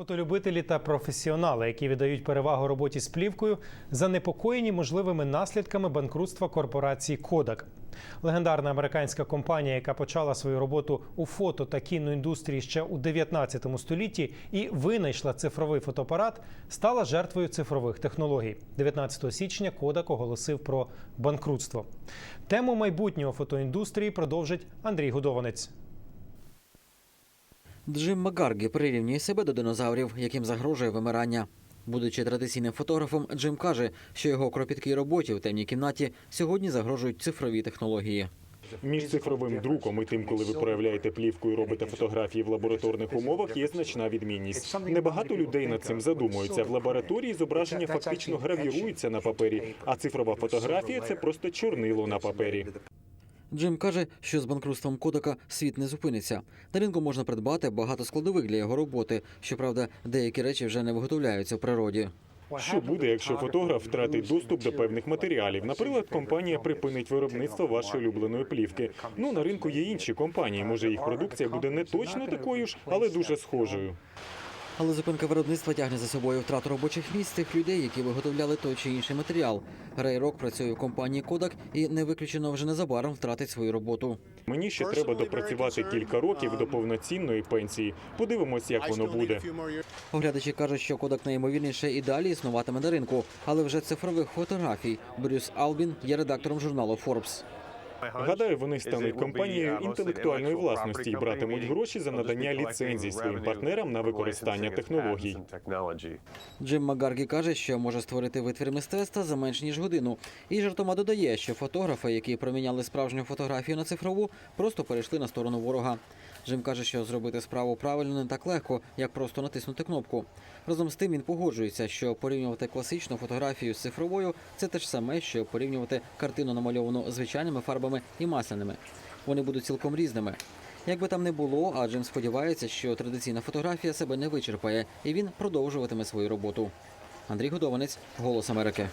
Фотолюбителі та професіонали, які віддають перевагу роботі з плівкою, занепокоєні можливими наслідками банкрутства корпорації Kodak. Легендарна американська компанія, яка почала свою роботу у фото та кіноіндустрії ще у 19 столітті і винайшла цифровий фотоапарат, стала жертвою цифрових технологій. 19 січня Kodak оголосив про банкрутство. Тему майбутнього фотоіндустрії продовжить Андрій Гудованець. Джим Магаргі прирівнює себе до динозаврів, яким загрожує вимирання. Будучи традиційним фотографом, Джим каже, що його кропіткій роботі в темній кімнаті сьогодні загрожують цифрові технології. Між цифровим друком і тим, коли ви проявляєте плівку і робите фотографії в лабораторних умовах, є значна відмінність. Небагато людей над цим задумуються. В лабораторії зображення фактично гравірується на папері, а цифрова фотографія це просто чорнило на папері. Джим каже, що з банкрутством Кодака світ не зупиниться. На ринку можна придбати багато складових для його роботи. Щоправда, деякі речі вже не виготовляються в природі. Що буде, якщо фотограф втратить доступ до певних матеріалів? Наприклад, компанія припинить виробництво вашої улюбленої плівки. Ну на ринку є інші компанії. Може, їх продукція буде не точно такою ж, але дуже схожою. Але зупинка виробництва тягне за собою втрату робочих місць тих людей, які виготовляли той чи інший матеріал. Рей Рок працює в компанії Kodak і не виключено вже незабаром втратить свою роботу. Мені ще треба допрацювати кілька років до повноцінної пенсії. Подивимось, як воно буде. Оглядачі кажуть, що Kodak найімовірніше і далі існуватиме на ринку, але вже цифрових фотографій. Брюс Албін є редактором журналу Forbes. Гадаю, вони стануть компанією інтелектуальної власності і братимуть гроші за надання ліцензій своїм партнерам на використання технологій. Джим Магаргі каже, що може створити витвір мистецтва за менш ніж годину. І жартома додає, що фотографи, які проміняли справжню фотографію на цифрову, просто перейшли на сторону ворога. Джим каже, що зробити справу правильно не так легко, як просто натиснути кнопку. Разом з тим він погоджується, що порівнювати класичну фотографію з цифровою це те ж саме, що порівнювати картину намальовану звичайними фарбами і масляними. Вони будуть цілком різними. Як би там не було, а Джим сподівається, що традиційна фотографія себе не вичерпає, і він продовжуватиме свою роботу. Андрій Годованець, Голос Америки.